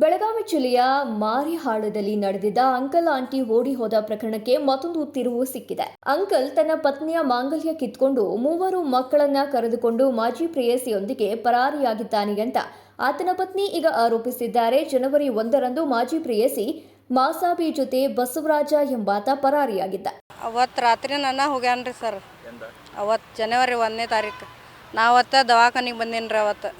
ಬೆಳಗಾವಿ ಜಿಲ್ಲೆಯ ಮಾರಿಹಾಳದಲ್ಲಿ ನಡೆದಿದ್ದ uncle aunty ಓಡಿ ಹೋದ ಪ್ರಕರಣಕ್ಕೆ ಮತ್ತೊಂದು ತಿರುವು ಸಿಕ್ಕಿದೆ. ಅಂಕಲ್ ತನ್ನ ಪತ್ನಿಯ ಮಾಂಗಲ್ಯ ಕಿತ್ಕೊಂಡು ಮೂವರು ಮಕ್ಕಳನ್ನ ಕರೆದುಕೊಂಡು ಮಾಜಿ ಪ್ರೇಯಸಿಯೊಂದಿಗೆ ಪರಾರಿಯಾಗಿದ್ದಾನೆ ಅಂತ ಆತನ ಪತ್ನಿ ಈಗ ಆರೋಪಿಸಿದ್ದಾರೆ. ಜನವರಿ ಒಂದರಂದು ಮಾಜಿ ಪ್ರೇಯಸಿ ಮಾಸಾಬಿ ಜೊತೆ ಬಸವರಾಜ ಎಂಬಾತ ಪರಾರಿಯಾಗಿದ್ದ. ಅವತ್ತು ರಾತ್ರಿ ನನ್ನ ಹೋಗ್ಯಾನ್ರಿ ಸರ್. ಅವತ್ತು ಜನವರಿ ಒಂದನೇ ತಾರೀಕು. ನಾ ಅವತ್ತು ದವಾಖಾನಿಗೆ ಬಂದೇನ್ರಿ ರೀ ಅವತ್ತು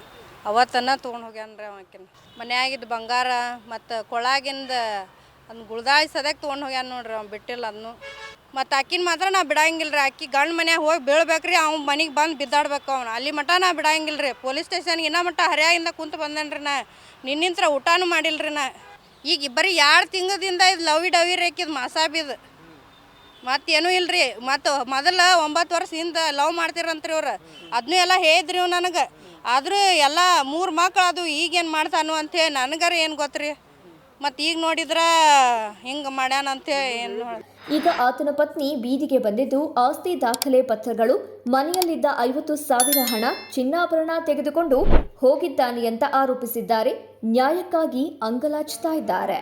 ಅವತ್ತನ್ನ ತೊಗೊಂಡು ಹೋಗ್ಯಾನ್ರಿ ಅವಕಿನ ಮನ್ಯಾಗಿದ್ದ ಬಂಗಾರ ಮತ್ತು ಕೊಳಾಗಿಂದ ಅದನ್ನ ಗುಳ್ದಾಯಿ ಸದ್ಯಕ್ಕೆ ತೊಗೊಂಡು ಹೋಗ್ಯಾನ ನೋಡ್ರಿ ಅವ್ನು ಬಿಟ್ಟಿಲ್ಲ ಅದನ್ನು ಮತ್ತು ಆಕಿನ ಮಾತ್ರ ನಾ ಬಿಡಂಗಿಲ್ಲ ರೀ ಆಕಿ ಗಂಡು ಮನ್ಯಾಗ ಹೋಗಿ ಬೀಳ್ಬೇಕ್ರಿ ಅವ್ನ ಮನೆಗೆ ಬಂದು ಬಿದ್ದಾಡ್ಬೇಕು ಅವ್ನು. ಅಲ್ಲಿ ಮಟ ನಾ ಬಿಡಂಗಿಲ್ಲ ರೀ ಪೊಲೀಸ್ ಸ್ಟೇಷನ್ಗೆ ಇನ್ನೂ ಮಟ್ಟ ಹರಿಯಾಗಿಂದ ಕುಂತು ಬಂದೇನ್ರಿ ನಾ. ನಿನ್ನಿಂತ್ರ ಊಟನೂ ಮಾಡಿಲ್ಲ ರೀ ನಾ. ಈಗ ಇಬ್ಬರಿ ಎರಡು ತಿಂಗಳದಿಂದ ಇದು ಲವಿ ಡವಿ ರೇಕಿದ್ ಮಾಸಾಬಿದು ಮತ್ತೇನೂ ಇಲ್ರಿ. ಮತ್ತು ಮೊದಲ ಒಂಬತ್ತು ಹಿಂದೆ ಲವ್ ಮಾಡ್ತಿರಂತ್ರಿ ಇವ್ರು ಅದನ್ನೂ ಎಲ್ಲ ಹೇಳಿದ್ರಿ ಇವ್ ನನಗೆ. ಆದರೂ ಎಲ್ಲ ಮೂರು ಮಕ್ಳು ಅದು ಈಗೇನು ಮಾಡ್ತಾನು ಅಂತೇಳಿ ನನಗಾರ ಏನು ಗೊತ್ತ್ರಿ? ಮತ್ತು ಈಗ ನೋಡಿದ್ರೆ ಹಿಂಗೆ ಮಾಡ್ಯಾನಂತೇಳಿ ಏನು ಈಗ ಆತನ ಪತ್ನಿ ಬೀದಿಗೆ ಬಂದಿದ್ದು ಆಸ್ತಿ ದಾಖಲೆ ಪತ್ರಗಳು, ಮನೆಯಲ್ಲಿದ್ದ ಐವತ್ತು ಸಾವಿರ ಹಣ, ಚಿನ್ನಾಭರಣ ತೆಗೆದುಕೊಂಡು ಹೋಗಿದ್ದಾನೆ ಅಂತ ಆರೋಪಿಸಿದ್ದಾರೆ. ನ್ಯಾಯಕ್ಕಾಗಿ ಅಂಗಲಾಚ್ತಾ ಇದ್ದಾರೆ.